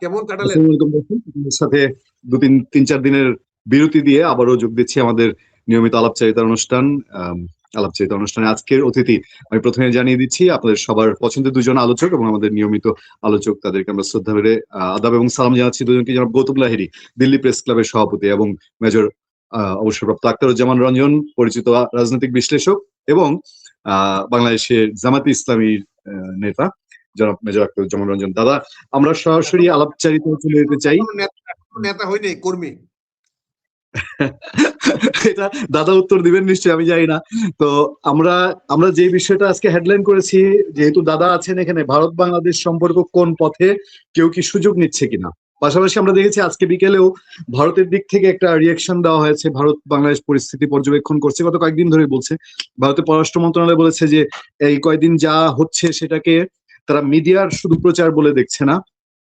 কেমন কাটালেন? সাথে দু তিন তিন চার দিনের বিরতি দিয়ে আবারও যোগ দিচ্ছি আমাদের নিয়মিত আলাপচারিতা অনুষ্ঠান আলাপচারিতা অনুষ্ঠানে আজকের অতিথি আমি প্রথমে জানিয়ে দিচ্ছি আপনাদের সবার পছন্দের দুজন আলোচক এবং আমাদের নিয়মিত আলোচক তাদেরকে আমরা শ্রদ্ধা আহ, আদাব এবং সালাম জানাচ্ছি। দুজনকে জনাব গৌতম লাহিড়ী দিল্লি প্রেস ক্লাবের সভাপতি এবং মেজর অবসরপ্রাপ্ত আক্তারুজ্জামান রঞ্জন পরিচিত রাজনৈতিক বিশ্লেষক এবং বাংলাদেশের জামাতি ইসলামীর নেতা। জনাব মেজর রঞ্জন। দাদা আমরা সরাসরি আলাপচারিতায় চলে যেতে চাই। নেতা হয়নি কর্মী। এটা দাদা উত্তর দিবেন নিশ্চয়ই আমি জানি না। তো আমরা আমরা যে বিষয়টা আজকে হেডলাইন করেছি যেহেতু দাদা আছেন এখানে ভারত বাংলাদেশ সম্পর্ক কোন পথে কেউ কি সুযোগ নিচ্ছে কিনা? পাশাপাশি আমরা দেখেছি আজকে বিকেলেও ভারতের দিক থেকে একটা রিয়াকশন দেওয়া হয়েছে ভারত বাংলাদেশ পরিস্থিতি পর্যবেক্ষণ করছে। গত কয়েকদিন ধরে বলছে ভারতের পররাষ্ট্র মন্ত্রণালয় বলেছে যে এই কয়েকদিন যা হচ্ছে সেটাকে তারা মিডিয়ার শুধু প্রচার বলে দেখছে না।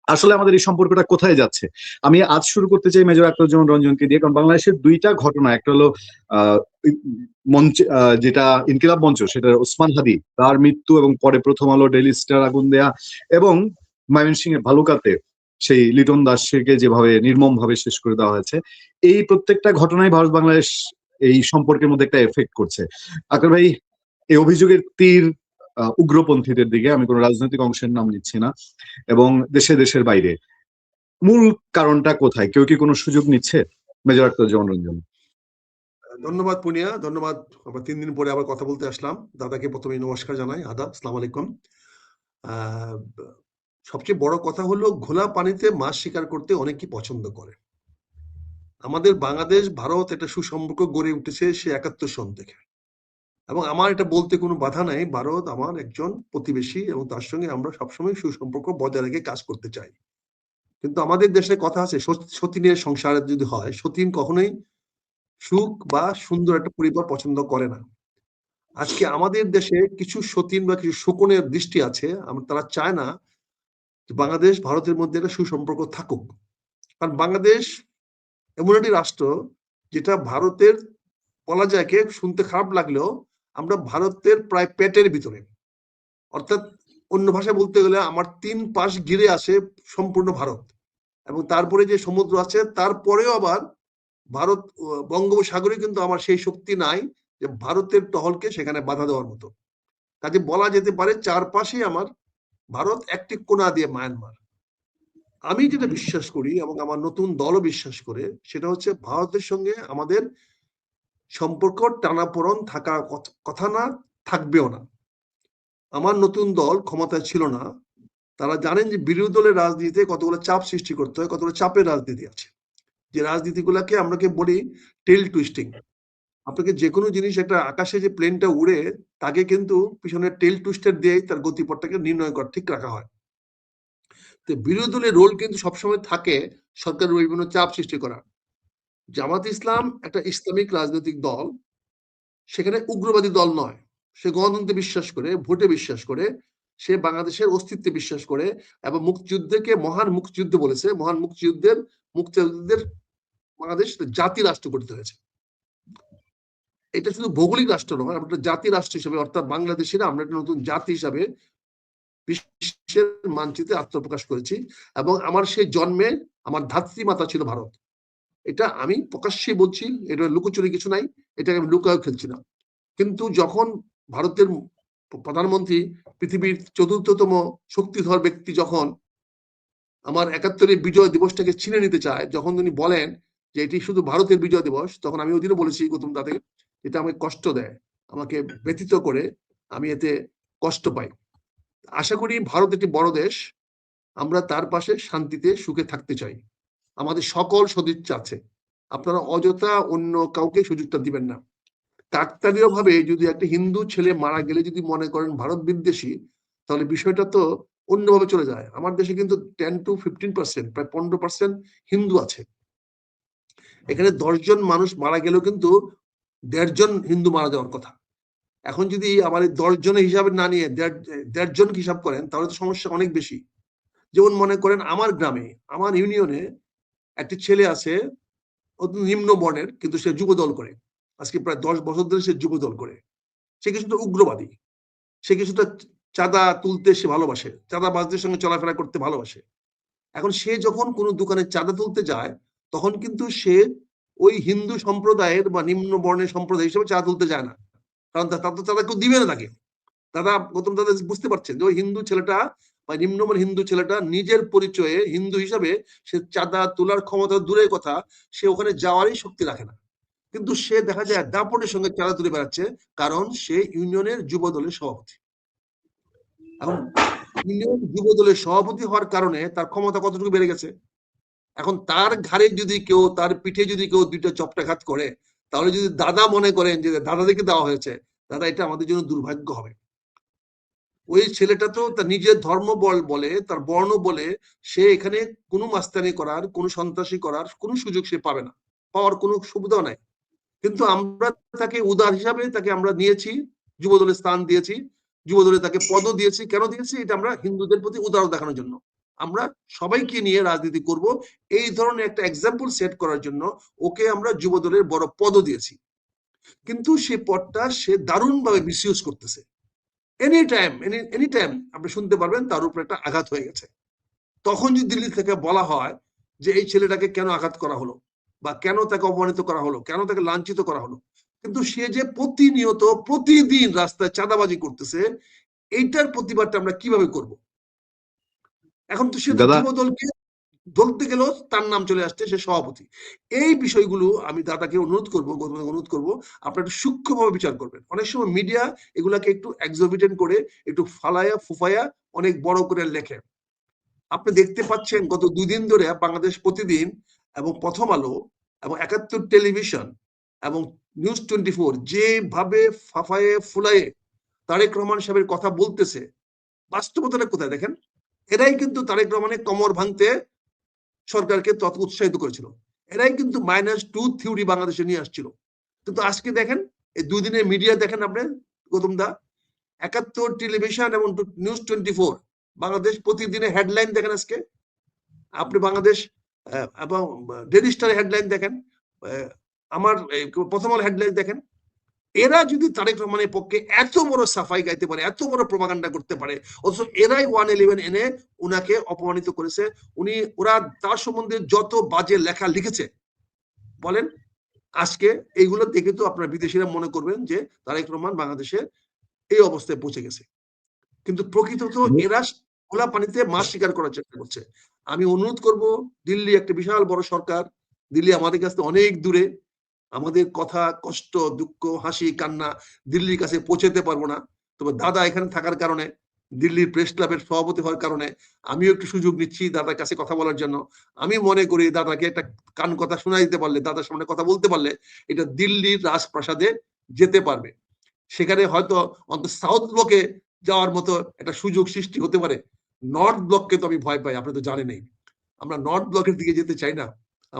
আসলে আমাদের এই সম্পর্কটা কোথায় যাচ্ছে? আমি আজ শুরু করতে চাই মেজর আক্তারুজ্জামান রঞ্জনকে দিয়ে, কারণ বাংলাদেশের দুইটা ঘটনা, একটা হলো মঞ্চ যেটা ইনকিলাব মঞ্চ, সেটা ওসমান হাদি, তার মৃত্যু এবং পরে প্রথম আলো ডেলি স্টার আগুন দেয়া এবং ময়মনসিং এর ভালুকাতে সেই লিটন দাসকে যেভাবে নির্মম ভাবে শেষ করে দেওয়া হয়েছে। এই প্রত্যেকটা ঘটনায় ভারত বাংলাদেশ এই সম্পর্কের মধ্যে একটা এফেক্ট করছে। আকর ভাই, এই অভিযোগের তীর উগ্রপন্থীদের দিকে আমি কোনো রাজনৈতিক অংশের নাম নিচ্ছি না, এবং দেশে দেশের বাইরে। মূল কারণটা কোথায়? কেউ কি কোনো সুযোগ নিচ্ছে? মেজর আক্তারুজ্জামান রঞ্জন। ধন্যবাদ পুনিয়া, ধন্যবাদ। আমরা তিন দিন পরে আবার কথা বলতে আসলাম। দাদাকে প্রথমে নমস্কার জানাই। আদা সালাম আলাইকুম। সবচেয়ে বড় কথা হলো, ঘোলা পানিতে মাছ শিকার করতে অনেকেই পছন্দ করে। আমাদের বাংলাদেশ, ভারত একটা সুসম্পর্ক গড়ে উঠেছে সে একাত্তর সন থেকে। এবং আমার এটা বলতে কোনো বাধা নাই। ভারত আমার একজন প্রতিবেশী এবং তার সঙ্গে আমরা সবসময় সুসম্পর্ক বজায় রেখে কাজ করতে চাই। কিন্তু আমাদের দেশে কথা আছে সতীনের সংসার যদি হয়, সতীন কখনোই সুখ বা সুন্দর একটা পরিবার পছন্দ করে না। আজকে আমাদের দেশে কিছু সতীন বা কিছু শকুনের দৃষ্টি আছে তারা চায় না বাংলাদেশ ভারতের মধ্যে একটা সুসম্পর্ক থাকুক। কারণ বাংলাদেশ এমন একটি রাষ্ট্র, যেটা ভারতের বলা কে, শুনতে খারাপ লাগলেও আমরা ভারতের প্রায় পেটের ভিতরে। অর্থাৎ অন্য ভাষায় বলতে গেলে আমার তিন পাশ ঘিরে আসে সম্পূর্ণ ভারত। এবং তারপরে যে সমুদ্র আছে, তারপরেও আবার ভারত বঙ্গোপসাগরে কিন্তু আমার সেই শক্তি নাই যে ভারতের টহলকে সেখানে বাধা দেওয়ার মতো। কাজে বলা যেতে পারে চারপাশে আমার ভারত একটি কোনা দিয়ে মায়ানমার। আমি যেটা বিশ্বাস করি এবং আমার নতুন দলও বিশ্বাস করে, সেটা হচ্ছে ভারতের সঙ্গে আমাদের সম্পর্ক টানাপোড়ন থাকার কথ- না থাকবেও না। আমার নতুন দল ক্ষমতায় ছিল না। তারা জানেন যে বিরোধী দলের রাজনীতিতে কতগুলো চাপ সৃষ্টি করতে হয়, কতগুলো চাপের রাজনীতি আছে। যে রাজনীতিগুলোকে আমরাকে বলি টেল টুইস্টিং। আপনাকে যে কোনো জিনিস একটা আকাশে যে প্লেনটা উড়ে, তাকে কিন্তু পিছনে টেল টুইস্টার দিয়েই তার গতিপথটাকে নির্ণয় করা, ঠিক রাখা হয়। তো বিরোধী দলের রোল কিন্তু সবসময় থাকে সরকারের বিভিন্ন চাপ সৃষ্টি করা জামাত ইসলাম একটা ইসলামিক রাজনৈতিক দল, সেখানে উগ্রবাদী দল নয়। সে গণতন্ত্রে বিশ্বাস করে, ভোটে বিশ্বাস করে, সে বাংলাদেশের অস্তিত্বে বিশ্বাস করে এবং মুক্তিযুদ্ধকে মহান মুক্তিযুদ্ধ বলেছে। মহান মুক্তিযুদ্ধের মুক্তিযুদ্ধের বাংলাদেশ জাতি রাষ্ট্র গঠিত হয়েছে। এটা শুধু ভৌগোলিক রাষ্ট্র নয়, আমরা জাতি রাষ্ট্র হিসেবে, অর্থাৎ বাংলাদেশের আমরা একটা নতুন জাতি হিসাবে বিশ্বের মানচিত্রে আত্মপ্রকাশ করেছি। এবং আমার সেই জন্মে আমার ধাত্রী মাতা ছিল ভারত। এটা আমি প্রকাশ্যে বলছি, এটা লুকোচুরি কিছু নাই এটা আমি লুকায়ও খেলছি না। কিন্তু যখন ভারতের প্রধানমন্ত্রী পৃথিবীর চতুর্থতম শক্তিধর ব্যক্তি যখন আমার একাত্তরের বিজয় দিবসটাকে ছিনে নিতে চায়, যখন তিনি বলেন যে এটি শুধু ভারতের বিজয় দিবস, তখন আমি ওদিনও বলেছি গৌতম তাদের এটা আমাকে কষ্ট দেয়, আমাকে ব্যতীত করে, আমি এতে কষ্ট পাই। আশা করি ভারত একটি বড় দেশ, আমরা তার পাশে শান্তিতে সুখে থাকতে চাই। আমাদের সকল সদিচ্ছা আছে। আপনারা অযথা অন্য কাউকে সুযোগটা দিবেন না। কাকতালীয় ভাবে যদি একটা হিন্দু ছেলে মারা গেলে যদি মনে করেন ভারত বিদ্বেষী, তাহলে বিষয়টা তো অন্যভাবে চলে যায়। আমার দেশে কিন্তু টেন টু ফিফটিন পার্সেন্ট প্রায় পনেরো পার্সেন্ট হিন্দু আছে। এখানে দশজন মানুষ মারা গেলেও কিন্তু দেড়জন হিন্দু মারা যাওয়ার কথা। এখন যদি আমার এই দশ জনের হিসাবে না নিয়ে দেড় দেড় হিসাব করেন, তাহলে তো সমস্যা অনেক বেশি। যেমন মনে করেন আমার গ্রামে, আমার ইউনিয়নে একটি ছেলে আছে নিম্ন বর্ণের, কিন্তু সে যুব দল করে। আজকে প্রায় দশ বছর ধরে সে যুব দল করে। সে কিছুটা উগ্রবাদী। সে কিছুটা চাঁদা তুলতে সে ভালোবাসে। চাঁদাবাজদের সঙ্গে চলাফেরা করতে ভালোবাসে। এখন সে যখন কোনো দোকানে চাঁদা তুলতে যায়, তখন কিন্তু সে ওই হিন্দু সম্প্রদায়ের বা নিম্ন বর্ণের সম্প্রদায় হিসেবে চাঁদা তুলতে যায় না। কারণ তা তো চাঁদা কেউ দিবে না তাকে। দাদা, গৌতম দাদা বুঝতে পারছেন যে ওই হিন্দু ছেলেটা বা নিম্নমান হিন্দু ছেলেটা নিজের পরিচয়ে হিন্দু হিসাবে সে চাঁদা তোলার ক্ষমতা দূরের কথা, সে ওখানে যাওয়ারই শক্তি রাখে না। কিন্তু সে দেখা যায় দাপটের সঙ্গে চাঁদা তুলে বেড়াচ্ছে কারণ সে ইউনিয়নের যুব দলের সভাপতি। এখন ইউনিয়ন যুব দলের সভাপতি হওয়ার কারণে তার ক্ষমতা কতটুকু বেড়ে গেছে? এখন তার ঘাড়ে যদি কেউ, তার পিঠে যদি কেউ দুইটা চপটাঘাত করে, তাহলে যদি দাদা মনে করেন যে দাদাদেরকে দেওয়া হয়েছে, দাদা, এটা আমাদের জন্য দুর্ভাগ্য হবে। ওই ছেলেটা তো তার নিজের ধর্ম বল, বলে, তার বর্ণ বলে, সে এখানে কোনো মাস্তানি করার, কোনো সন্ত্রাসী করার কোনো সুযোগ সে পাবে না। পাওয়ার কোনো সুবিধাও নাই। কিন্তু আমরা তাকে উদার হিসাবে তাকে আমরা নিয়েছি যুবদলের স্থান দিয়েছি, যুবদলে তাকে পদ দিয়েছি। কেন দিয়েছি? এটা আমরা হিন্দুদের প্রতি উদার দেখানোর জন্য। আমরা সবাইকে নিয়ে রাজনীতি করব। এই ধরনের একটা এক্সাম্পল সেট করার জন্য ওকে আমরা যুবদলের বড় পদও দিয়েছি। কিন্তু সে পদটা সে দারুণভাবে মিসইউজ করতেছে। Any time any any time আপনি শুনতে পারবেন তার উপর একটা আঘাত হয়ে গেছে। তখন যদি দিল্লি থেকে বলা হয় যে এই ছেলেটাকে কেন আঘাত করা হলো বা কেন তাকে অপমানিত করা হলো কেন তাকে লাঞ্ছিত করা হলো কিন্তু সে যে প্রতিনিয়ত প্রতিদিন রাস্তায় চাঁদাবাজি করতেছে এইটার প্রতিবাদটা আমরা কীভাবে করব? এখন তো সে যুব দলকে ধরতে গেলেও তার নাম চলে আসছে সে সভাপতি। এই বিষয়গুলো আমি দাদাকে অনুরোধ করব, গৌতমকে অনুরোধ করব, আপনারা একটু সূক্ষ্মভাবে বিচার করবেন। অনেক সময় মিডিয়া এগুলাকে একটু এক্সোবিটেন্ট করে, একটু ফালায়া, ফুফায়া অনেক বড় করে লেখে। আপনি দেখতে পাচ্ছেন গত দুই দিন ধরে বাংলাদেশ প্রতিদিন এবং প্রথম আলো এবং একাত্তর টেলিভিশন এবং নিউজ টোয়েন্টি ফোর যেভাবে ফাফায়ে, ফুলায়ে তারেক রহমান সাহেবের কথা বলতেছে, বাস্তবতাটা কোথায় দেখেন? এরাই কিন্তু তারেক রহমানের কমর ভাঙতে সরকারকে তত উৎসাহিত করেছিল। এরাই কিন্তু মাইনাস টু থিওরি বাংলাদেশে নিয়ে আসছিল। কিন্তু আজকে দেখেন, এই দুই দিনের মিডিয়া দেখেন আপনি গৌতম দা, একাত্তর টেলিভিশন এবং নিউজ টোয়েন্টি ফোর বাংলাদেশ প্রতিদিনের হেডলাইন দেখেন আজকে। আপনি বাংলাদেশ এবং ডেলি স্টার হেডলাইন দেখেন আমার প্রথম হেডলাইন দেখেন। এরা যদি তারেক রহমানের পক্ষে এত বড় সাফাই গাইতে পারে এত বড় প্রমাগান্ডা করতে পারে অথচ এরাই ওয়ান ইলেভেন এনে উনাকে অপমানিত করেছে। উনি ওরা তার সম্বন্ধে যত বাজে লেখা লিখেছে বলেন আজকে এইগুলো দেখে তো আপনার বিদেশিরা মনে করবেন যে তারেক রহমান বাংলাদেশে এই অবস্থায় পৌঁছে গেছে। কিন্তু প্রকৃত তো এরা খোলা পানিতে মাছ শিকার করার চেষ্টা করছে। আমি অনুরোধ করব দিল্লি একটা বিশাল বড় সরকার দিল্লি আমাদের কাছে অনেক দূরে আমাদের কথা, কষ্ট, দুঃখ, হাসি, কান্না দিল্লির কাছে পৌঁছাতে পারব না। তবে দাদা এখানে থাকার কারণে, দিল্লির প্রেস ক্লাবের সভাপতি হওয়ার কারণে আমিও একটু সুযোগ নিচ্ছি দাদার কাছে কথা বলার জন্য। আমি মনে করি দাদাকে একটা কান কথা শোনা দিতে পারলে, দাদার সামনে কথা বলতে পারলে এটা দিল্লির রাজপ্রাসাদে যেতে পারবে। সেখানে হয়তো অন্তত সাউথ ব্লকে যাওয়ার মতো একটা সুযোগ সৃষ্টি হতে পারে। নর্থ ব্লককে তো আমি ভয় পাই, আপনি তো জানেনই। আমরা নর্থ ব্লকের দিকে যেতে চাই না।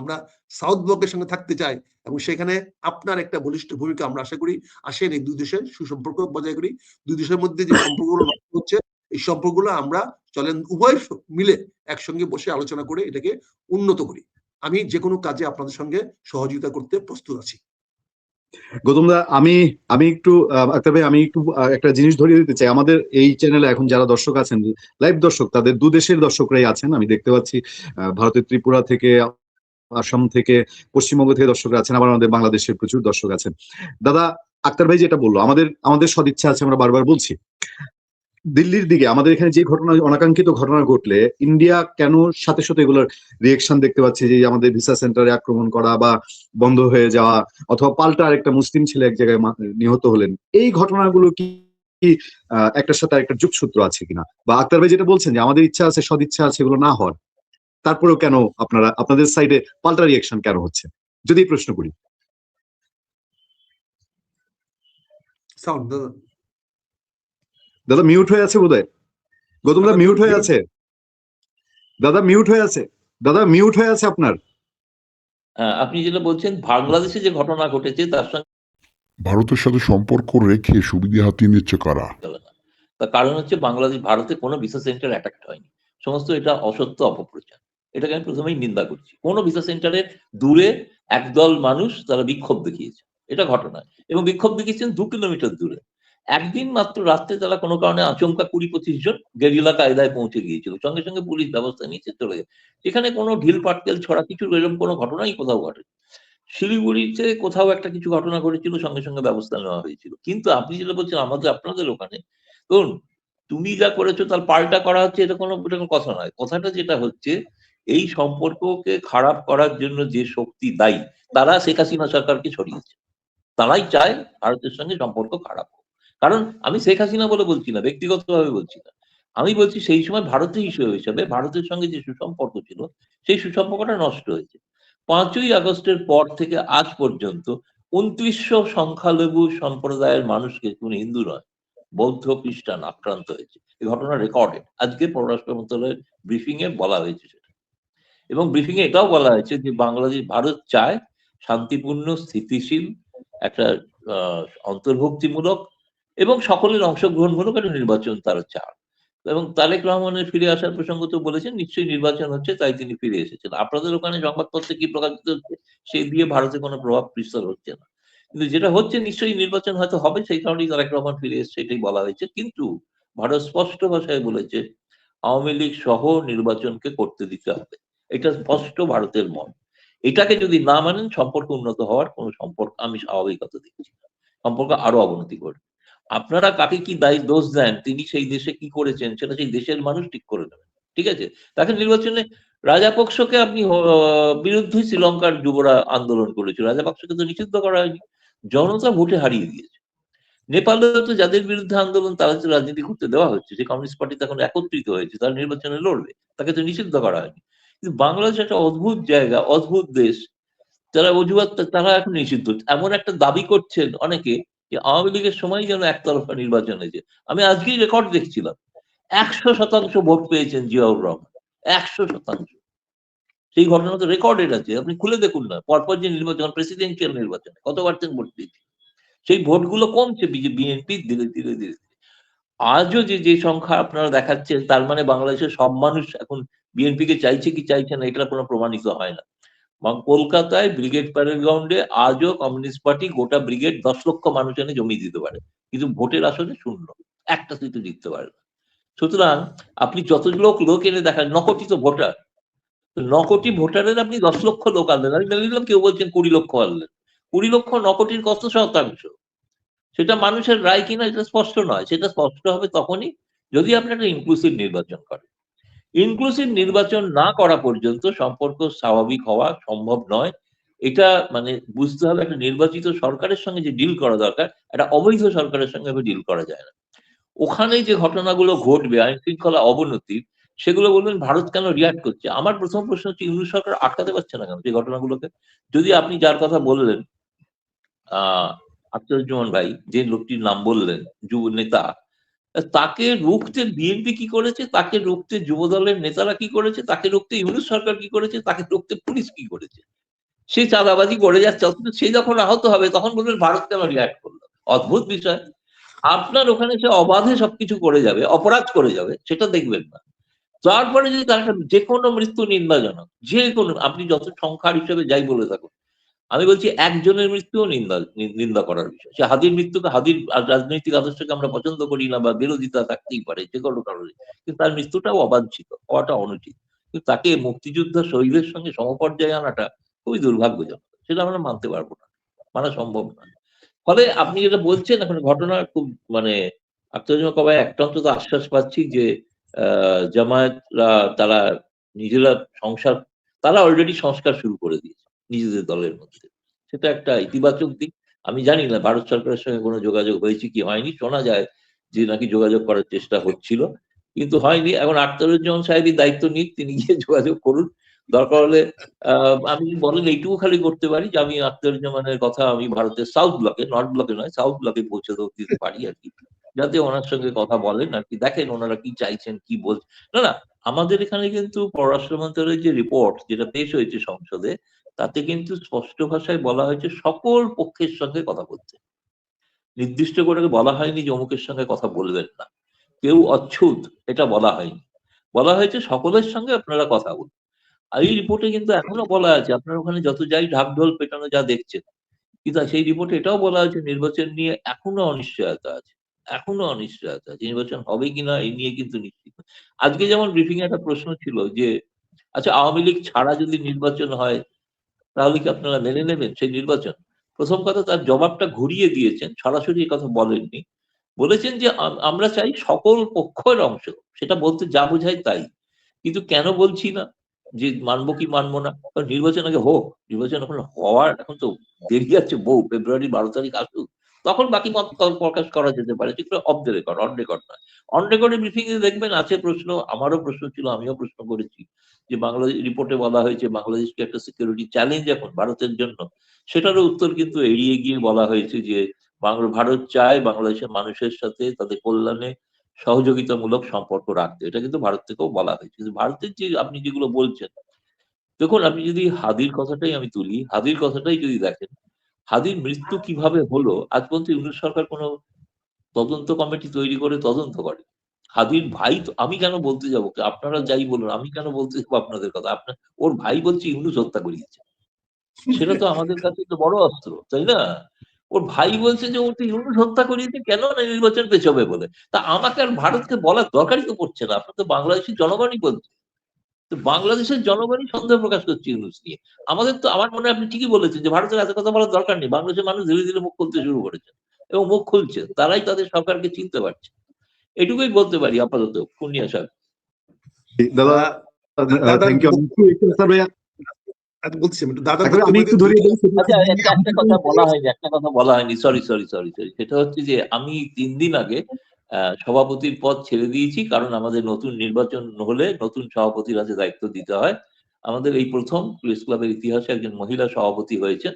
আমরা সাউথ ব্লকের সঙ্গে থাকতে চাই এবং সেখানে আপনার একটা বলিষ্ঠ ভূমিকা আমরা আশা করি আসেন এই দুই দেশের সুসম্পর্ক বজায় করি। দুই দেশের মধ্যে যে সম্পর্কগুলো হচ্ছে, এই সম্পর্কগুলো আমরা চলেন উভয় মিলে একসঙ্গে বসে আলোচনা করে এটাকে উন্নত করি। আমি যে কোনো কাজে আপনাদের সঙ্গে সহযোগিতা করতে প্রস্তুত আছি। গৌতম দা আমি আমি একটু ভাই, আমি একটু একটা জিনিস ধরিয়ে দিতে চাই। আমাদের এই চ্যানেলে এখন যারা দর্শক আছেন লাইভ দর্শক, তাদের দু দেশের দর্শকরাই আছেন। আমি দেখতে পাচ্ছি ভারতের ত্রিপুরা থেকে আসাম থেকে পশ্চিমবঙ্গ থেকে দর্শকরা আছেন আবার আমাদের বাংলাদেশের প্রচুর দর্শক আছেন। দাদা আক্তার ভাই যেটা বলল আমাদের আমাদের সদিচ্ছা আছে আমরা বারবার বলছি। দিল্লির দিকে আমাদের এখানে যে ঘটনা অনাকাঙ্ক্ষিত ঘটনা ঘটলে ইন্ডিয়া কেন সাথে সাথে এগুলোর রিয়েকশন দেখতে পাচ্ছি যে আমাদের ভিসা সেন্টারে আক্রমণ করা বা বন্ধ হয়ে যাওয়া অথবা পাল্টা আরেকটা মুসলিম ছেলে এক জায়গায় নিহত হলেন এই ঘটনাগুলো কি কি, একটার সাথে একটা যোগসূত্র আছে কিনা? বা আক্তার ভাই যেটা বলছেন যে আমাদের ইচ্ছা আছে সদিচ্ছা আছে এগুলো না হওয়ার। তারপরেও কেন আপনারা আপনাদের সাইডে পাল্টা রিয়েকশন কেন হচ্ছে? যদি প্রশ্ন করি। দাদা। দাদা মিউট হয়ে আছে বোধহয়? গৌতম দা দাদা, মিউট হয়ে আছে? দাদা মিউট হয়ে আছে? দাদা মিউট হয়ে আছে আপনার? হ্যাঁ, আপনি যেটা বলছেন বাংলাদেশে যে ঘটনা ঘটেছে তার সঙ্গে ভারতের সাথে সম্পর্ক রেখে সুবিধা হাতিয়ে নিচ্ছে কারা? তার কারণ হচ্ছে বাংলাদেশ ভারতে কোনো ভিসা সেন্টার অ্যাটাক হয়নি। সমস্ত এটা অসত্য অপপ্রচার। এটাকে আমি প্রথমেই নিন্দা করছি। কোনো ভিসা সেন্টারে দূরে একদল মানুষ তারা বিক্ষোভ দেখিয়েছে। এটা ঘটনা। এবং বিক্ষোভ দেখিয়েছেন দু কিলোমিটার দূরে। একদিন মাত্র রাত্রে তারা কোনো কারণে আচমকা কুড়ি পঁচিশ জন গেরিলা কায়দায় পৌঁছে গিয়েছিল। সঙ্গে সঙ্গে পুলিশ ব্যবস্থা নিয়েছে, চলে গেছে। সেখানে কোনো ঢিল পাটকেল ছড়া কিছু, এরকম কোনো ঘটনাই কোথাও ঘটে শিলিগুড়িতে কোথাও একটা কিছু ঘটনা ঘটেছিল, সঙ্গে সঙ্গে ব্যবস্থা নেওয়া হয়েছিল। কিন্তু আপনি যেটা বলছেন, আমাদের, আপনাদের ওখানে, ধরুন, তুমি যা করেছ তার পাল্টা করা হচ্ছে এটা কোনো কথা নয়। কথাটা যেটা হচ্ছে এই সম্পর্ককে খারাপ করার জন্য যে শক্তি দায়ী, তারা শেখ হাসিনা সরকারকে ছড়িয়েছে। তারাই চায় ভারতের সঙ্গে সম্পর্ক খারাপ হোক। কারণ আমি শেখ হাসিনা বলে বলছি না, ব্যক্তিগতভাবে বলছি না। আমি বলছি সেই সময় ভারতীয় হিসেবে হিসাবে ভারতের সঙ্গে যে সুসম্পর্ক ছিল, সেই সুসম্পর্কটা নষ্ট হয়েছে। পাঁচই আগস্টের পর থেকে আজ পর্যন্ত উনত্রিশশো সংখ্যালঘু সম্প্রদায়ের মানুষকে কোন হিন্দু নয়, বৌদ্ধ, খ্রিস্টান আক্রান্ত হয়েছে। এই ঘটনা রেকর্ডেড। আজকে পররাষ্ট্র মন্ত্রণালয়ের ব্রিফিং এ বলা হয়েছে এবং ব্রিফিং এ এটাও বলা হয়েছে যে বাংলাদেশ, ভারত চায় শান্তিপূর্ণ, স্থিতিশীল, একটা অন্তর্ভুক্তিমূলক এবং সকলের অংশগ্রহণমূলক একটা নির্বাচন তারা চান। এবং তারেক রহমানের ফিরে আসার প্রসঙ্গ তো বলেছেন, নিশ্চয়ই নির্বাচন হচ্ছে, তাই তিনি ফিরে এসেছেন। আপনাদের ওখানে সংবাদপত্রে কি প্রকাশিত হচ্ছে সেই দিয়ে ভারতে কোনো প্রভাব বিস্তার হচ্ছে না। কিন্তু যেটা হচ্ছে, নিশ্চয়ই নির্বাচন হয়তো হবে, সেই কারণেই তারেক রহমান ফিরে এসেছে, এটাই বলা হয়েছে। কিন্তু ভারত স্পষ্ট ভাষায় বলেছে, আওয়ামী লীগ সহ নির্বাচনকে করতে দিতে হবে। এটা স্পষ্ট ভারতের মত। এটাকে যদি না মানেন, সম্পর্ক উন্নত হওয়ার কোনো সম্পর্ক আমি স্বাভাবিকতা দেখছি না। সম্পর্ক আরও অবনতি করবে আপনারা কাকে কি দায়ী, দোষ দেন, তিনি সেই দেশে কি করেছেন, সেটা সেই দেশের মানুষ ঠিক করে নেবেন ঠিক আছে? তাকে নির্বাচনে রাজাপক্ষকে আপনি বিরুদ্ধে শ্রীলঙ্কার যুবরা আন্দোলন করেছিল। রাজাপক্ষকে তো নিষিদ্ধ করা হয়নি। জনতা ভোটে হারিয়ে দিয়েছে। নেপালে তো যাদের বিরুদ্ধে আন্দোলন, তারা রাজনীতি করতে দেওয়া হচ্ছে। যে কমিউনিস্ট পার্টি তখন একত্রিত হয়েছে, তারা নির্বাচনে লড়বে। তাকে তো নিষিদ্ধ করা হয়নি। কিন্তু বাংলাদেশ একটা অদ্ভুত জায়গা, অদ্ভুত দেশ। যারা অজুহাত, তারা এখন নিষিদ্ধ। এমন একটা দাবি করছেন অনেকে যে আওয়ামী লীগের সময় যেন একতরফা নির্বাচন হয়েছে। আমি আজকেই রেকর্ড দেখছিলাম। একশো শতাংশ ভোট পেয়েছেন জিয়াউর রহমান। একশো শতাংশ। সেই ঘটনা তো রেকর্ডেড আছে। আপনি খুলে দেখুন না। পরপর যে নির্বাচন প্রেসিডেন্সিয়াল নির্বাচন, কত পার্সেন্ট ভোট পেয়েছে? সেই ভোটগুলো কমছে বিএনপি ধীরে ধীরে ধীরে। আজও যে যে সংখ্যা আপনারা দেখাচ্ছেন, তার মানে বাংলাদেশের সব মানুষ এখন বিএনপি কে চাইছে কি চাইছে না এটা কোনো প্রমাণিত হয় না। কলকাতায় ব্রিগেড প্যারেড গ্রাউন্ডে আজও কমিউনিস্ট পার্টি গোটা ব্রিগেড দশ লক্ষ মানুষ এনে জমি দিতে পারে। কিন্তু ভোটের আসলে শূন্য, একটা সিটও জিততে পারে না। সুতরাং আপনি যত লোক লোক এনে দেখান তো ভোটার। ন কোটি ভোটারের আপনি দশ লক্ষ লোক আনলেন। আমি মেনে কেউ বলছেন কুড়ি লক্ষ আনলেন। কুড়ি লক্ষ ন কোটির কত শতাংশ। সেটা মানুষের রায় কিনা, এটা স্পষ্ট নয়। সেটা স্পষ্ট হবে তখনই যদি আপনি একটা ইনক্লুসিভ নির্বাচন করেন। ইনক্লুসিভ নির্বাচন না করা পর্যন্ত সম্পর্ক স্বাভাবিক হওয়া সম্ভব নয়। এটা মানে বুঝতে হবে একটা নির্বাচিত সরকারের সঙ্গে যে ডিল করা দরকার, একটা অবৈধ সরকারের সঙ্গে ডিল করা যায় না। ওখানে যে ঘটনাগুলো ঘটবে আইন শৃঙ্খলা অবনতির সেগুলো বলবেন ভারত কেন রিয়াক্ট করছে? আমার প্রথম প্রশ্ন হচ্ছে, ইউনুস সরকার আটকাতে পারছে না কেন সেই ঘটনাগুলোকে? যদি আপনি যার কথা বললেন, আহ আখতারুজ্জামান ভাই, যে লোকটির নাম বললেন, যুব নেতা তাকে রুখতে বিএনপি কি করেছে? তাকে রুখতে যুব দলের নেতারা কি করেছে? তাকে রুখতে ইউনুস সরকার কি করেছে? তাকে রুখতে পুলিশ কি করেছে? সে চাঁদাবাজি করে যাচ্ছে, অথচ সে যখন আহত হবে, তখন বলবেন ভারত কেন রিয়াক্ট করল? অদ্ভুত বিষয়। আপনার ওখানে সে অবাধে সবকিছু করে যাবে, অপরাধ করে যাবে, সেটা দেখবেন না। তারপরে যদি তার যে কোনো মৃত্যু নিন্দাজনক যে কোনো, আপনি যত সংখ্যার হিসেবে যাই বলে থাকুন আমি বলছি একজনের মৃত্যুও নিন্দা নিন্দা করার বিষয়। সে হাদির মৃত্যুকে হাদির রাজনৈতিক আদর্শকে আমরা পছন্দ করি না বা বিরোধিতা থাকতেই পারে যে কোনো কারণে। কিন্তু তার মৃত্যুটাও অবাঞ্ছিত হওয়াটা অনুচিত। কিন্তু তাকে মুক্তিযুদ্ধ শহীদের সঙ্গে সমপর্যায়ে আনাটা খুবই দুর্ভাগ্যজনক। সেটা আমরা মানতে পারব না মানা সম্ভব না ফলে আপনি যেটা বলছেন এখন ঘটনা খুব মানে আত্মজনক কবায় একটা অন্তত আশ্বাস পাচ্ছি যে আহ, জামায়াতরা তারা নিজেরা সংসার তারা অলরেডি সংস্কার শুরু করে দিয়েছে। নিজেদের দলের মধ্যে। সেটা একটা ইতিবাচক দিক। আমি জানি না, ভারত সরকারের সঙ্গে কোনো যোগাযোগ হয়েছে কি হয়নি। শোনা যায় যে নাকি যোগাযোগ করার চেষ্টা হচ্ছিল, কিন্তু হয়নি। এখন আখতারুজ্জামান সাহেবই দায়িত্ব নিক, তিনি গিয়ে যোগাযোগ করুন। দরকার হলে আমি বলেন এইটুকু খালি করতে পারি যে আমি আখতারুজ্জামানের কথা আমি ভারতের সাউথ ব্লকে নর্থ ব্লকে নয় সাউথ ব্লকে পৌঁছে দিতে পারি আর কি। যাতে ওনার সঙ্গে কথা বলেন আর কি, দেখেন ওনারা কি চাইছেন, কি বলছেন না না, আমাদের এখানে কিন্তু পররাষ্ট্র মন্ত্রণালয়ের যে রিপোর্ট যেটা পেশ হয়েছে সংসদে তাতে কিন্তু স্পষ্ট ভাষায় বলা হয়েছে সকল পক্ষের সঙ্গে কথা বলতে। নির্দিষ্ট করে বলা হয়নি যে অমুকের সঙ্গে কথা বলবেন না। কেউ অচ্ছুত, এটা বলা হয়নি। বলা হয়েছে সকলের সঙ্গে আপনারা কথা বলুন। আর এই রিপোর্টে কিন্তু এখনও বলা আছে, আপনার ওখানে যত যাই ঢাকঢোল পেটানো যা দেখছেন, কিন্তু সেই রিপোর্টে এটাও বলা আছে নির্বাচন নিয়ে এখনও অনিশ্চয়তা আছে, এখনও অনিশ্চয়তা আছে। নির্বাচন হবে কিনা এই নিয়ে কিন্তু নিশ্চিত আজকে যেমন ব্রিফিং একটা প্রশ্ন ছিল যে আচ্ছা আওয়ামী লীগ ছাড়া যদি নির্বাচন হয় তাহলে কি আপনারা মেনে নেবেন সেই নির্বাচন? প্রথম কথা, তার জবাবটা ঘুরিয়ে দিয়েছেন, সরাসরি কথা বলেননি। বলেছেন যে, আম- আমরা চাই সকল পক্ষের অংশ, সেটা বলতে যা বোঝায় তাই। কিন্তু কেন বলছি না যে, মানবো কি মানবো না? কারণ নির্বাচন আগে হোক, নির্বাচন এখন হওয়ার, এখন তো দেরি আছে বউ, ফেব্রুয়ারি বারো তারিখ আসুক। তখন বাকি মত প্রকাশ করা যেতে পারে। যেগুলো off the record on record নয়। অন রেকর্ডে ব্রিফিং এ দেখবেন আছে প্রশ্ন, আমারও প্রশ্ন ছিল, আমিও প্রশ্ন করেছি, যে বাংলাদেশ রিপোর্টে বলা হয়েছে বাংলাদেশকে একটা সিকিউরিটি চ্যালেঞ্জ এখন ভারতের জন্য? সেটারও উত্তর কিন্তু এড়িয়ে গিয়ে বলা হয়েছে যে বাংলা, ভারত চায় বাংলাদেশের মানুষের সাথে তাদের কল্যাণে সহযোগিতামূলক সম্পর্ক রাখতে। এটা কিন্তু ভারত থেকেও বলা হয়েছে। কিন্তু ভারতের যে, আপনি যেগুলো বলছেন, দেখুন, আপনি যদি হাদির কথাটাই আমি তুলি, হাদির কথাটাই যদি দেখেন হাদির মৃত্যু কীভাবে হলো? আজ পর্যন্ত ইউনিট সরকার কোনো তদন্ত কমিটি তৈরি করে তদন্ত করে। হাদির ভাই তো, আমি কেন বলতে যাব? আপনারা যাই বলুন, আমি কেন বলতে যাব আপনাদের কথা? আপনার, ওর ভাই বলছে ইউনুস হত্যা করিয়েছে। সেটা তো আমাদের কাছে তো বড় অস্ত্র, তাই না? ওর ভাই বলছে যে ও তো ইউনুস হত্যা করিয়েছে, কেন না নির্বাচন পেছবে বলে? তা আমাকে আর ভারতকে বলার দরকারই তো পড়ছে না। আপনার তো বাংলাদেশের জনগণই বলছে তো বাংলাদেশের জনগণই সন্দেহ প্রকাশ করছে ইউনুস নিয়ে। আমাদের তো আমার মনে আপনি ঠিকই বলেছেন যে ভারতের এত কথা বলার দরকার নেই। বাংলাদেশের মানুষ ধীরে ধীরে মুখ খুলতে শুরু করেছে এবং মুখ খুলছে। তারাই তাদের সরকারকে চিনতে পারছে। এটুকুই বলতে পারি আপাতত পূর্ণিয়া সাহেব দাদা দাদা, থ্যাংক ইউ আমি বলছি একটু দাদা আমি একটু ধরিয়ে আচ্ছা একটা কথা বলা হয়নি একটা কথা বলা হয়নি। সরি সরি সরি সরি সেটা হচ্ছে যে আমি তিন দিন আগে সভাপতির পদ ছেড়ে দিয়েছি কারণ আমাদের নতুন নির্বাচন হলে নতুন সভাপতির হাতে দায়িত্ব দিতে হয়। আমাদের এই প্রথম প্রেস ক্লাবের ইতিহাসে একজন মহিলা সভাপতি হয়েছেন।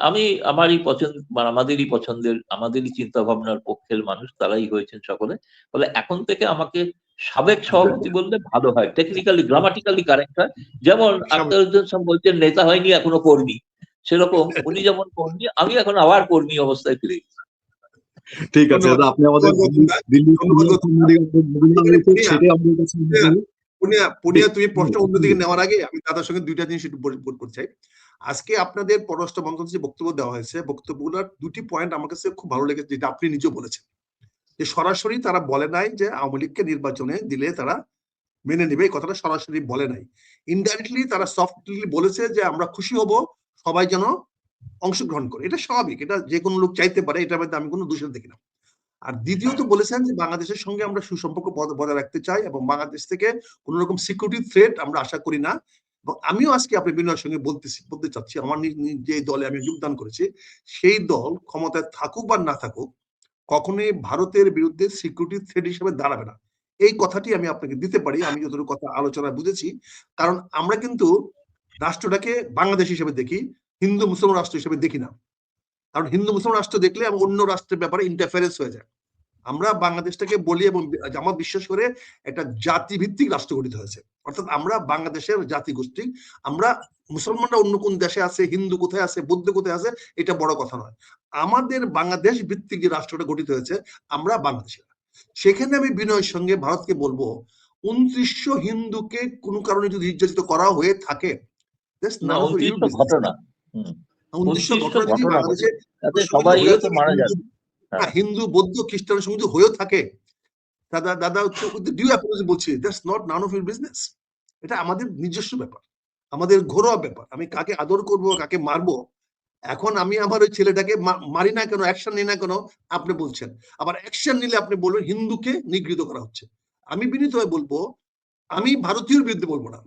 আমি আমারই পছন্দ মানে আমাদেরই পছন্দের, আমাদেরই চিন্তা ভাবনার পক্ষের মানুষ, তারাই হয়েছেন সকলে। ফলে এখন থেকে আমাকে সাবেক সভাপতি বললে ভালো হয়। টেকনিক্যালি গ্রামাটিক্যালি কারেক্ট হয়। যেমন আখতারুজ্জামান সাহেব বলছেন, নেতা হয়নি, এখনও কর্মী। সেরকম উনি যেমন কর্মী, আমি এখন আবার কর্মী অবস্থায় ফিরে গেছি। ঠিক আছে দাদা আপনি আমাদের দিল্লি। পুনিয়া পুনিয়া তুমি প্রশ্ন অন্যদিকে নেওয়ার আগে আমি দাদার সঙ্গে দুইটা জিনিস একটু বলতে চাই। আজকে আপনাদের পররাষ্ট্র মন্ত্রণালয় যে বক্তব্য দেওয়া হয়েছে বক্তব্যগুলোর দুটি পয়েন্ট আমার কাছে খুব ভালো লেগেছে যেটা আপনি নিজেও বলেছেন। যে সরাসরি তারা বলে নাই যে আওয়ামী লীগকে নির্বাচনে দিলে তারা মেনে নেবে এই কথাটা সরাসরি বলে নাই। ইনডাইরেক্টলি তারা সফটলি বলেছে যে আমরা খুশি হব সবাই যেন অংশগ্রহণ করে। এটা স্বাভাবিক। এটা যে কোনো লোক চাইতে পারে, এটার মধ্যে আমি কোনো দূষণ দেখি না। আর দ্বিতীয়ত বলেছেন যে বাংলাদেশের সঙ্গে আমরা সুসম্পর্ক বজায়- রাখতে চাই এবং বাংলাদেশ থেকে কোন রকম সিকিউরিটি থ্রেট আমরা আশা করি না। এবং আমিও আজকে আপনি বিনয়ের সঙ্গে বলতেছি, বলতে চাচ্ছি, আমার যে দলে আমি যোগদান করেছি, সেই দল ক্ষমতায় থাকুক বা না থাকুক, কখনোই ভারতের বিরুদ্ধে সিকিউরিটি থ্রেট হিসেবে দাঁড়াবে না। এই কথাটি আমি আপনাকে দিতে পারি, আমি যতটুকু কথা আলোচনায় বুঝেছি। কারণ আমরা কিন্তু রাষ্ট্রটাকে বাংলাদেশ হিসেবে দেখি হিন্দু মুসলমান রাষ্ট্র হিসেবে দেখি না। কারণ হিন্দু মুসলমান রাষ্ট্র দেখলে অন্য রাষ্ট্রের ব্যাপারে ইন্টারফারেন্স হয়ে যায়। আমরা বাংলাদেশটাকে বলি এবং আমার বিশ্বাস করে একটা জাতিভিত্তিক রাষ্ট্র গঠিত হয়েছে। অর্থাৎ আমরা বাংলাদেশের জাতিগোষ্ঠী আমরা মুসলমানরা অন্য কোন দেশে আছে হিন্দু কোথায় আছে বৌদ্ধ কোথায় আছে এটা বড় কথা নয়। আমাদের বাংলাদেশ ভিত্তিক যে রাষ্ট্রটা গঠিত হয়েছে আমরা বাংলাদেশের সেখানে আমি বিনয়ের সঙ্গে ভারতকে বলব উনত্রিশশো হিন্দুকে কোনো কারণে যদি নির্যাতিত করা হয়ে থাকে. ঘটনা। হুম, উনত্রিশশো 2900 ঘটনা যদি ঘটনা বাংলাদেশে সবাই হয়েও তো থাকে, মারা যাবে। হিন্দু- হ্যাঁ। না, হিন্দু বৌদ্ধ খ্রিস্টানের সঙ্গে হয়েও থাকে দাদা দাদা ডিউ অ্যাপ্রোচ বলছি that's not none of your business এটা আমাদের নিজস্ব ব্যাপার আমাদের ঘরোয়া ব্যাপার। আমি কাকে আদর করব কাকে মারবো এখন আমি আমার ওই ছেলেটাকে মারি না কেন অ্যাকশন নিই না কেন আপনি বলছেন। আবার অ্যাকশন নিলে আপনি বলবেন হিন্দুকে নিগৃহীত করা হচ্ছে। আমি বিনীতভাবে বলব আমি ভারতীয় বিরুদ্ধে বলব না।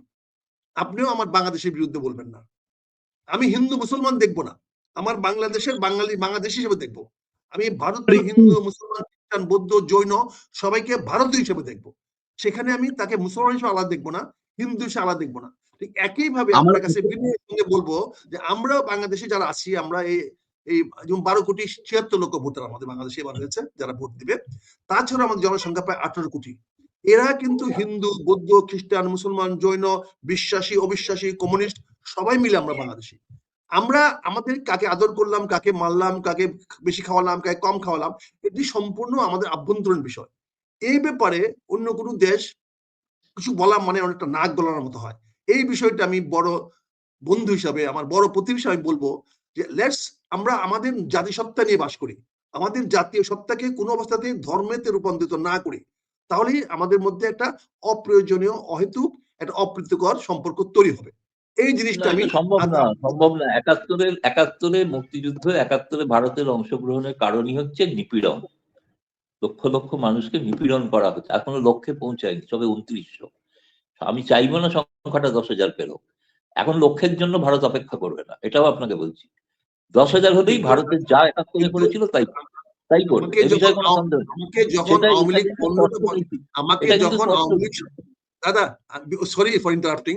আপনিও আমার বাংলাদেশের বিরুদ্ধে বলবেন না। আমি হিন্দু মুসলমান দেখব না। আমার বাংলাদেশের বাঙালি বাংলাদেশ হিসেবে দেখব। আমি ভারতীয় হিন্দু মুসলমান খ্রিস্টান বৌদ্ধ জৈন সবাইকে ভারতীয় হিসেবে দেখব। সেখানে আমি তাকে মুসলমান হিসেবে আলাদা দেখব না হিন্দু হিসেবে আলাদা দেখব না। ঠিক একইভাবে আমার- কাছে বিনয়ের সঙ্গে বলব যে আমরা বাংলাদেশে যারা আছি আমরা এই এই যেমন বারো কোটি ছিয়াত্তর লক্ষ ভোটার আমাদের বাংলাদেশে এবার হয়েছে যারা ভোট দিবে। তাছাড়া আমাদের জনসংখ্যা প্রায় আঠারো কোটি। এরা কিন্তু হিন্দু বৌদ্ধ খ্রিস্টান মুসলমান জৈন বিশ্বাসী অবিশ্বাসী কমিউনিস্ট সবাই মিলে আমরা বাংলাদেশি। আমরা আমাদের কাকে আদর করলাম, কাকে মারলাম, কাকে বেশি খাওয়ালাম, কাকে কম খাওয়ালাম, এটি সম্পূর্ণ আমাদের আভ্যন্তরীণ বিষয়। এই ব্যাপারে অন্য কোনো দেশ কিছু বলা মানে অনেকটা নাক গলানোর মতো হয়। এই বিষয়টা আমি বড় বন্ধু হিসাবে, আমার বড় প্রতিবেশী আমি বলব যে লেটস আমরা আমাদের জাতিসত্তা নিয়ে বাস করি। আমাদের জাতীয় সত্তাকে কোনো অবস্থাতে ধর্মেতে রূপান্তরিত না করি। তাহলেই আমাদের মধ্যে একটা অপ্রয়োজনীয়, অহেতুক, একটা অপ্রীতিকর সম্পর্ক তৈরি হবে। এই জিনিসটা আমি সম্ভব না সম্ভব না। একাত্তরের একাত্তরে মুক্তিযুদ্ধ একাত্তরে ভারতের অংশগ্রহণের কারণই হচ্ছে নিপীড়ন। লক্ষ লক্ষ মানুষকে নিপীড়ন করা হচ্ছে। এখনও লক্ষ্যে পৌঁছায়নি সবে উনত্রিশশো। আমি চাইব না সংখ্যাটা দশ হাজার পেরো এখন লক্ষ্যের জন্য ভারত অপেক্ষা করবে না এটাও আপনাকে বলছি। দশ হাজার হলেই ভারতের যা একাত্তরে করেছিল তাই তাই করবে আমাকে যখন আওয়ামী লীগ। আমাকে আওয়ামী লীগ দাদা সরি ফর ইন্টারাপ্টিং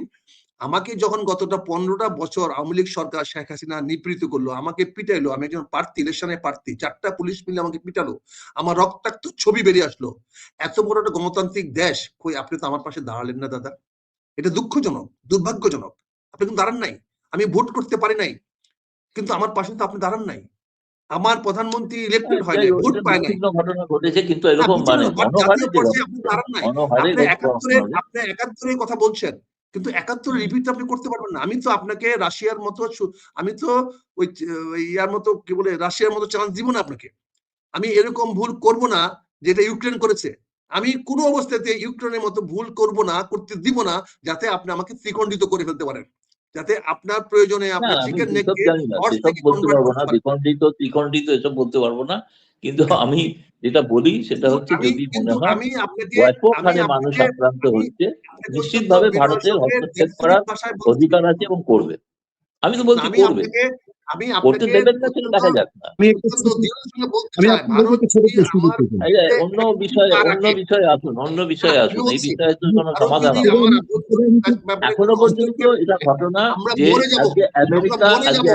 আমাকে যখন গতটা পনেরোটা বছর আওয়ামী লীগ সরকার শেখ হাসিনা নিপীড়িত করল আমাকে পিটাইলো আমি একজন প্রার্থী ইলেকশনে প্রার্থী চারটা পুলিশ মিলে আমাকে পিটালো আমার রক্তাক্ত ছবি বেরিয়ে আসলো। এত বড় একটা গণতান্ত্রিক দেশ কই আপনি তো আমার পাশে দাঁড়ালেন না দাদা? এটা দুঃখজনক দুর্ভাগ্যজনক। আপনি কিন্তু দাঁড়ান নাই আমি ভোট করতে পারি নাই কিন্তু আমার পাশে তো আপনি দাঁড়ান নাই। আমার প্রধানমন্ত্রী ইলেক্টেড হয় নাই ভোট পায় নাই। ঘটনা ঘটেছে কিন্তু এরকম মানে না, but অনহারে জাতীয় যে পর্যায়ে আপনি দাঁড়ান নাই। আপনি একাত্তরে আপনি একাত্তরের কথা বলছেন। কিন্তু একাত্তর রিপিট আপনি করতে পারবেন না। আমি তো আপনাকে রাশিয়ার মতো আমি তো ওই ইয়ার মতো কি বলে রাশিয়ার মতো চান্স দিব না আপনাকে। আমি এরকম ভুল করব না যেটা ইউক্রেন করেছে। আমি কোনো অবস্থাতে ইউক্রেনের মতো ভুল করব না করতে দিব না যাতে আপনি আমাকে ত্রিখণ্ডিত করে ফেলতে পারেন। যাতে আপনার প্রয়োজনে আপনার চিকেন সেসব নেককে জানি না। হর্স সেসব থেকে বলতে পারব না। পারেন। দ্বিখণ্ডিত ত্রিখণ্ডিত এসব বলতে পারব না। কিন্তু আমি যেটা বলি সেটা হচ্ছে যদি মনে হয় ব্যাপক হারে মানুষ আক্রান্ত হচ্ছে নিশ্চিতভাবে ভারতের হস্তক্ষেপ করার অধিকার আছে এবং করবে। আমি তো বলছি করবে। আমি করতে দেবেন না সেটা দেখা যাক। না অন্য বিষয়ে অন্য বিষয়ে আসুন অন্য বিষয়ে আসুন এই বিষয়ে তো কোনো সমাধান এখনও পর্যন্ত এটা ঘটনা যে আজকে আমেরিকা আজকে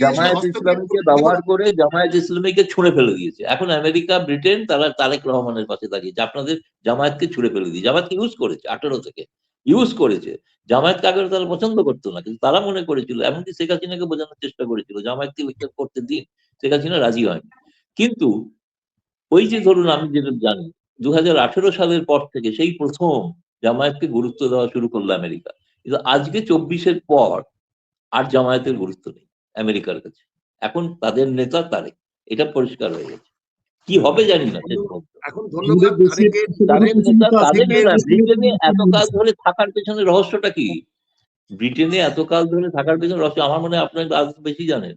জামায়াত ইসলামীকে ব্যবহার করে জামায়াত ইসলামীকে ছুঁড়ে ফেলে দিয়েছে। এখন আমেরিকা ব্রিটেন তারা তারেক রহমানের পাশে দাঁড়িয়েছে। আপনাদের জামায়াতকে ছুঁড়ে ফেলে দিয়েছে। জামায়াতকে ইউজ করেছে আঠেরো থেকে। ইউজ করেছে। জামায়াতকে আগে তারা পছন্দ করতো না, কিন্তু তারা মনে করেছিল, এমনকি শেখ হাসিনাকে বোঝানোর চেষ্টা করেছিল, জামায়াতকে বিচার করতে দিন, শেখ হাসিনা রাজি হয়নি। কিন্তু ওই যে ধরুন আমি যেটা জানি দু হাজার আঠেরো সালের পর থেকে সেই প্রথম জামায়াতকে গুরুত্ব দেওয়া শুরু করল আমেরিকা। কিন্তু আজকে চব্বিশের পর আর জামায়াতের গুরুত্ব নেই আমেরিকার কাছে। এখন তাদের নেতা তারেক, এটা পরিষ্কার হয়ে গেছে। কি হবে জানি না এখন ধন্যবাদ ব্রিটেনে এতকাল ধরে থাকার পেছনে রহস্যটা কি? ব্রিটেনে এতকাল ধরে থাকার পেছনে রহস্য আমার মনে হয় আপনার আরও বেশি জানেন।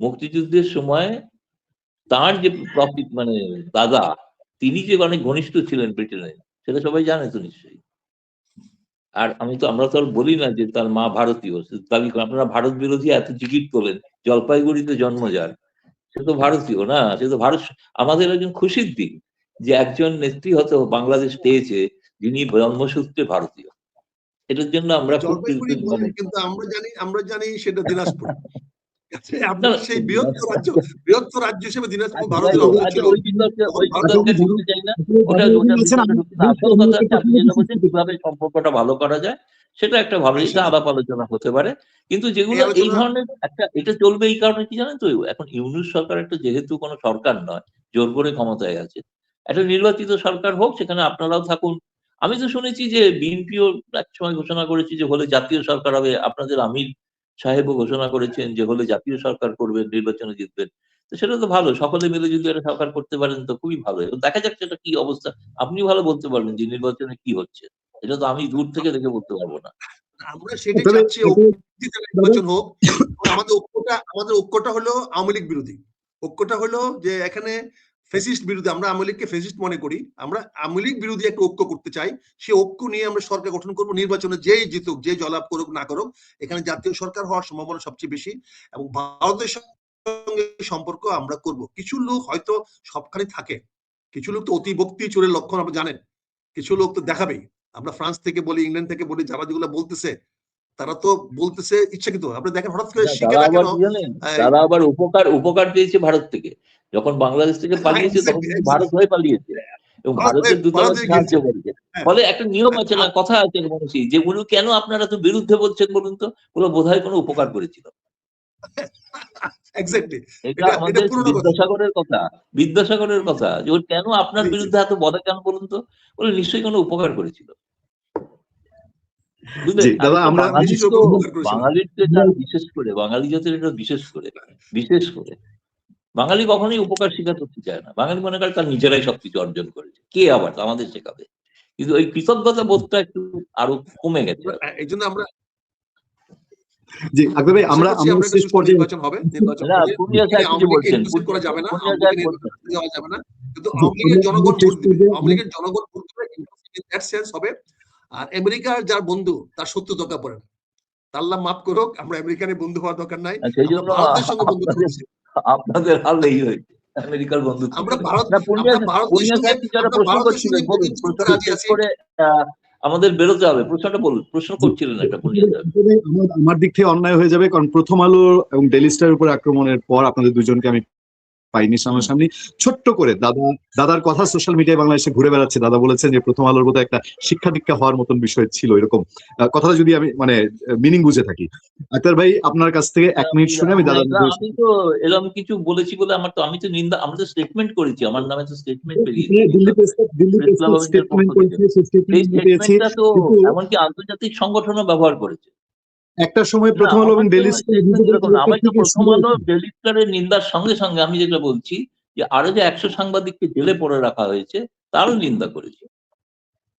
মুক্তিযুদ্ধের সময় তার যে প্রফিট মানে দাদা তিনি যে অনেক ঘনিষ্ঠ ছিলেন ব্রিটেনে সেটা সবাই জানে তো নিশ্চয়ই। আর আমি তো আমরা তো আর বলি না যে তার মা ভারতীয়। দাবি আপনারা ভারত বিরোধী এত টিকিট তোলেন? জলপাইগুড়িতে জন্ম যার। সে তো ভারতীয় না সে তো ভারত আমাদের একজন খুশির দিক যে একজন নেত্রী হয়তো বাংলাদেশ পেয়েছে যিনি জন্মসূত্রে ভারতীয়। এটার জন্য আমরা কিন্তু আমরা জানি আমরা জানি সেটা দিনাজপুর। আচ্ছা, না, আপনার না, সেই বৃহত্তর রাজ্য বৃহত্তর রাজ্য হিসেবে দিনাজপুর আচ্ছা, ভারতের আচ্ছা, ছিল কীভাবে সম্পর্কটা ভালো করা যায় সেটা একটা ভালো আলাপ আলোচনা হতে পারে। কিন্তু যেগুলো এই এই ধরনের একটা এটা চলবে এই কারণে কি জানেন তো এখন ইউনুস সরকার একটা যেহেতু কোনো সরকার নয় জোর করে ক্ষমতায় আছে। একটা নির্বাচিত সরকার হোক সেখানে আপনারাও থাকুন। আমি তো শুনেছি যে বিএনপিও এক সময় ঘোষণা করেছি যে হলে জাতীয় সরকার হবে আপনাদের আমির সাহেবও ঘোষণা করেছেন যে হলে জাতীয় সরকার করবেন নির্বাচনে জিতবেন। তো সেটা তো ভালো সকলে মিলে যদি একটা সরকার করতে পারেন তো খুবই ভালো। এবং দেখা যাক সেটা কি অবস্থা। আপনি ভালো বলতে পারবেন যে নির্বাচনে কি হচ্ছে। এটা তো আমি দূর থেকে দেখে বলতে পারব না। আমরা সেটাই চাচ্ছি নির্বাচন হোক। আমাদের ঐক্যটা আমাদের ঐক্যটা হলো আওয়ামী লীগ বিরোধী। ঐক্যটা হলো যে এখানে ফেসিস্ট বিরোধী, আমরা আওয়ামী লীগকে ফেসিস্ট মনে করি, আমরা আওয়ামী লীগ বিরোধী একটা ঐক্য করতে চাই সেই ঐক্য নিয়ে আমরা সরকার গঠন করব, নির্বাচনে যেই জিতুক, যে জলাপ করুক, না করুক, এখানে জাতীয় সরকার হওয়ার সম্ভাবনা সবচেয়ে বেশি এবং ভারতের সঙ্গে সম্পর্ক আমরা করব। কিছু লোক হয়তো সবখানে থাকে, কিছু লোক তো অতিভক্তি চোরের লক্ষণ, আপনি জানেন, কিছু লোক তো দেখাবেই। আমরা ফ্রান্স থেকে বলি, ইংল্যান্ড থেকে বলি, যারা যেগুলো বলতেছে তারা তো বলতেছে ইচ্ছাকৃত। আপনি দেখেন হঠাৎ করে শিখে তারা না আবার কেন? তারা উপকার উপকার পেয়েছে ভারত থেকে। যখন বাংলাদেশ থেকে পালিয়েছে তখন. ভারত হয়ে পালিয়েছে। এবং ভারতের দূতাবাস সাহায্য করেছে। হ্যাঁ। ফলে একটা নিয়ম আছে না কথা আছে মনীষী যে উনি কেন আপনারা তো বিরুদ্ধে বলছেন বলুন তো? ওগুলো বোধহয় কোনো উপকার করেছিল। এক্স্যাক্টলি এটা আমাদের। বিদ্যাসাগরের কথা। বিদ্যাসাগরের কথা যে কেন আপনার। বিরুদ্ধে এত বলে কেন বলুন তো? বলে নিশ্চয়ই কোনো উপকার করেছিল। দাদা, আমরা- বিশেষ করে বাঙালি জাতির এটা বিশেষ করে বিশেষ করে। বাঙালি কখনোই উপকার স্বীকার করতে চায় না। বাঙালি মনে করে তার নিজেরাই সবকিছু অর্জন করেছে। কে আবার? আমাদের শেখাবে। কিন্তু ওই কৃতজ্ঞতা বোধটা একটু আরও কমে গেছে। এই জন্য আমরা জি আকবর ভাই আমরা আমরা শেষ পর্যায়ে নির্বাচন হবে নির্বাচন না পুনিয়া সাহেব কিছু বলছেন। inclusive করা যাবে না পুনিয়া আওয়ামী সাহেব লীগের বলছেন। দেওয়া যাবে না। কিন্তু আওয়ামী লীগের জনগণ শেষ ভোট দিবে আওয়ামী লীগের জনগণ ভোট দিবে দ্যাট সেন্স হবে আর আমেরিকার যার বন্ধু তার শত্রু দরকার পড়ে না। আল্লাহ মাফ করুক আমরা আমেরিকানের বন্ধু হওয়ার দরকার নাই। জন্য ভারতের সঙ্গে বন্ধু আপনাদের করছি। আপনাদের হাল এই হয়েছে আমেরিকার বন্ধুত্ব। আমরা ভারত আমাদের বেরোতে হবে। প্রশ্নটা বলুন প্রশ্ন করছিলেন একটা আমার- দিক থেকে অন্যায় হয়ে যাবে কারণ প্রথম আলো এবং ডেলি স্টারের উপর আক্রমণের পর আপনাদের দুজনকে আমি পাইনি সামনাসামনি। ছোট্ট করে দাদা দাদার কথা সোশ্যাল মিডিয়ায় বাংলাদেশে ঘুরে বেড়াচ্ছে। দাদা বলেছেন যে প্রথম আলোর মতো একটা শিক্ষা দীক্ষা হওয়ার মতন বিষয় ছিল এরকম। কথাটা যদি আমি মানে মিনিং বুঝে থাকি। আক্তার ভাই আপনার কাছ থেকে এক মিনিট শুনে আমি দাদা আমি তো এরকম কিছু বলেছি বলে আমার তো আমি তো নিন্দা আমরা তো স্টেটমেন্ট করেছি আমার নামে তো স্টেটমেন্ট বেরিয়েছে। দিল্লি দিল্লি স্টেটমেন্ট। করেছে এমনকি আন্তর্জাতিক সংগঠনও ব্যবহার করেছে। একটা সময় প্রথম আলো এবং ডেলি। আমি তো প্রথম আলো স্টারের নিন্দার সঙ্গে সঙ্গে আমি যেটা বলছি যে আরও যে একশো সাংবাদিককে জেলে পড়ে রাখা হয়েছে তারও নিন্দা করেছি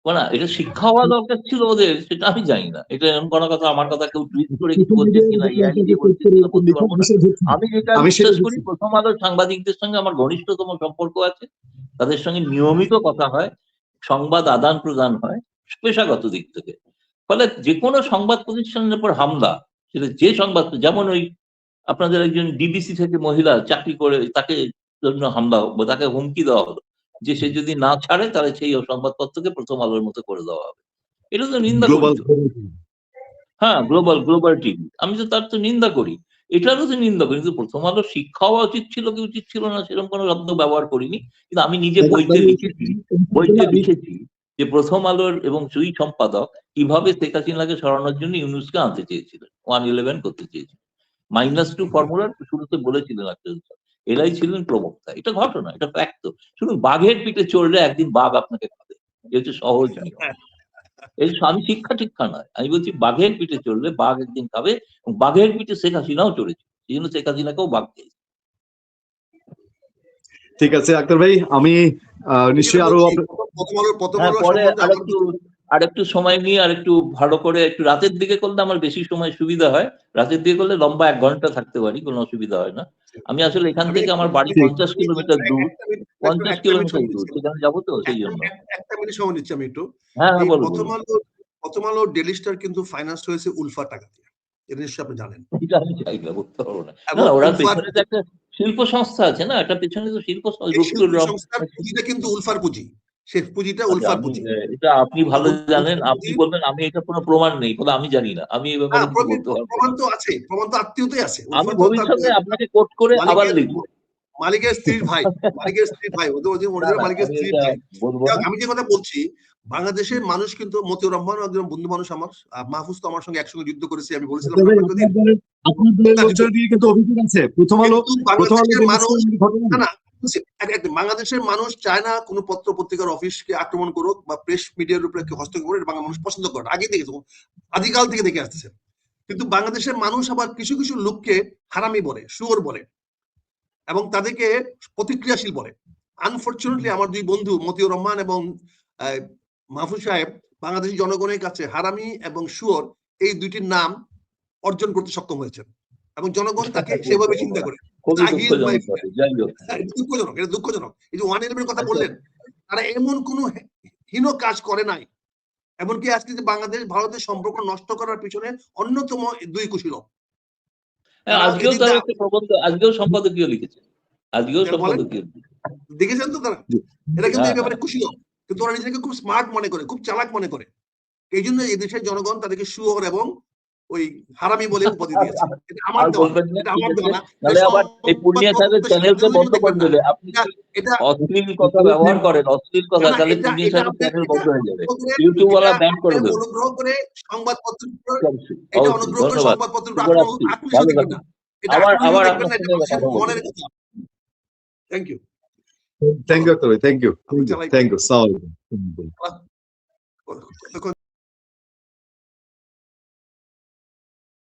না এটা শিক্ষা হওয়া দরকার ছিল ওদের সেটা আমি জানি না এটা এরকম কোনো কথা আমার কথা কেউ টুইট করে কিছু বলছে কিনা। আমি যেটা বিশ্বাস করি প্রথম আলোর সাংবাদিকদের সঙ্গে আমার ঘনিষ্ঠতম সম্পর্ক আছে তাদের সঙ্গে নিয়মিত কথা হয় সংবাদ আদান প্রদান হয় পেশাগত দিক থেকে ফলে যে কোনো সংবাদ প্রতিষ্ঠানের উপর হামলা সেটা যে সংবাদ যেমন ওই আপনাদের একজন ডিবিসি থেকে মহিলা চাকরি করে তাকে জন্য হামলা বা তাকে হুমকি দেওয়া হলো যে সে যদি না ছাড়ে তাহলে সেই সংবাদপত্রকে প্রথম আলোর মতো করে দেওয়া হবে। এটা তো নিন্দা। হ্যাঁ গ্লোবাল গ্লোবাল টিভি আমি তো তার তো নিন্দা করি। এটারও তো নিন্দা করি কিন্তু প্রথম আলো শিক্ষা হওয়া উচিত ছিল কি উচিত ছিল না সেরকম কোনো শব্দ ব্যবহার করিনি। কিন্তু আমি নিজে বইতে লিখেছি বইতে লিখেছি। যে প্রথম আলোর এবং দুই সম্পাদক কীভাবে শেখ হাসিনাকে সরানোর জন্য ইউনুসকে আনতে চেয়েছিলেন ওয়ান ইলেভেন করতে চেয়েছিলেন মাইনাস টু ফর্মুলার শুরুতে বলেছিলেন এরাই ছিলেন প্রবক্তা। এটা ঘটনা, এটা ফ্যাক্ট শুনুন, বাঘের পিঠে চড়লে একদিন বাঘ আপনাকে খাবে। এটা হচ্ছে সহজ এই আমি শিক্ষা টিক্ষা নয়। আমি বলছি বাঘের পিঠে চড়লে বাঘ একদিন খাবে বাঘের পিঠে শেখ হাসিনাও চড়েছে সেই জন্য শেখ হাসিনাকেও বাঘ খেয়েছে। ঠিক আছে আক্তার ভাই আমি নিশ্চয়ই আরও আপনার- প্রথম আলোর প্রথম হ্যাঁ আরেকটু আরেকটু সময় নিয়ে আর একটু ভালো করে একটু রাতের দিকে করলে আমার বেশি সময় সুবিধা হয়। রাতের দিকে করলে লম্বা এক ঘণ্টা থাকতে পারি কোনো অসুবিধা হয় না। আমি আসলে এখান থেকে আমার বাড়ি পঞ্চাশ কিলোমিটার দূর পঞ্চাশ কিলোমিটার দূর সেখানে যাব তো সেই জন্য। একটা মিনিট সময় নিচ্ছি আমি একটু। হ্যাঁ হ্যাঁ এই প্রথম আলো প্রথম আলো ডেলি স্টার কিন্তু ফাইন্যান্স হয়েছে উলফা টাকা দিয়ে। এটা নিশ্চয়ই আপনি জানেন। এটা আমি চাই না বলতে পারব না। না, ওরা শিল্প সংস্থা আছে না? একটা পেছনে তো শিল্প পুঁজিটা কিন্তু উলফার পুঁজি। শেষ পুঁজিটা আচ্ছা, উলফার পুঁজি। এটা আপনি ভালো জানেন আপনি বলবেন আমি এটা কোনো প্রমাণ নেই বলে আমি জানি না। আমি এই ব্যাপারে হ্যাঁ, প্রমাণ তো আছে প্রমাণ তো আত্মীয়তাই আছে। আমি ভবিষ্যতে আপনাকে কোট করে আবার লিখব। মালিকের স্ত্রীর ভাই মালিকের স্ত্রীর ভাই ওদের ওদের মালিকের স্ত্রীর ভাই। আমি যে কথা বলছি বাংলাদেশের মানুষ কিন্তু মতিউর রহমান একজন বন্ধু মানুষ আমার মাহফুজ তো আমার সঙ্গে একসঙ্গে যুদ্ধ করেছি আমি বলেছিলাম বাংলাদেশের মানুষ চায় না কোনো পত্র পত্রিকার অফিসকে আক্রমণ করুক বা প্রেস মিডিয়ার উপরে হস্তক্ষেপ করুক বাংলা মানুষ পছন্দ করে। আগে দেখেছে আদিকাল থেকে দেখে আসতেছে কিন্তু বাংলাদেশের মানুষ আবার কিছু কিছু লোককে হারামি বলে শুয়োর বলে। এবং তাদেরকে প্রতিক্রিয়াশীল বলে। আনফর্চুনেটলি আমার দুই বন্ধু মতিউর রহমান এবং মাহফুজ সাহেব বাংলাদেশি জনগণের কাছে হারামি এবং শুয়োর এই দুইটির নাম অর্জন করতে সক্ষম হয়েছেন এবং জনগণ তাকে সেভাবে চিন্তা করে। দুঃখজনক হ্যাঁ, এটা দুঃখজনক এটা দুঃখজনক। এই যে ওয়ান ইলেভেন কথা বললেন তারা এমন কোনো হীন কাজ করে নাই। এমনকি আজকে যে বাংলাদেশ ভারতের সম্পর্ক নষ্ট করার পিছনে অন্যতম দুই তারা আজকেও এদিক তার একটা প্রবন্ধ আজকেও সম্পাদকীয় লিখেছে। আজকেও হ্যাঁ, সম্পাদকীয় দেখেছেন তো তারা? এটা কিন্তু এই ব্যাপারে খুশি কুশীলব কিন্তু ওরা নিজেকে খুব স্মার্ট মনে করে খুব চালাক মনে করে। এই জন্য এই দেশের জনগণ তাদেরকে সুয়র এবং ওই হারামি বলে উপাধি দিয়েছে। এটা আমার দেওয়া না, বলবেন না এটা আমার দেওয়া না। আবার এই পূর্ণিয়া সাহেবের চ্যানেলকে বন্ধ করে দেবে আপনি এটা- এটা অশ্লীল কথা ব্যবহার করেন অশ্লীল কথা তাহলে এটা- সাহেবের চ্যানেল বন্ধ হয়ে যাবে। অনুগ্রহ করে- ব্যান করে দেবে। অনুগ্রহ করে সংবাদপত্র এটা অনুগ্রহ করে সংবাদপত্র শুভরাত্রি, আক্রমণ না। আবার- আক্রমণ আবার দেখবেন না, আপনার এটা সঙ্গে মানুষের কথা বলব। থ্যাংক ইউ থ্যাংক ইউ ভাই থ্যাংক ইউ থ্যাংক ইউ সালাম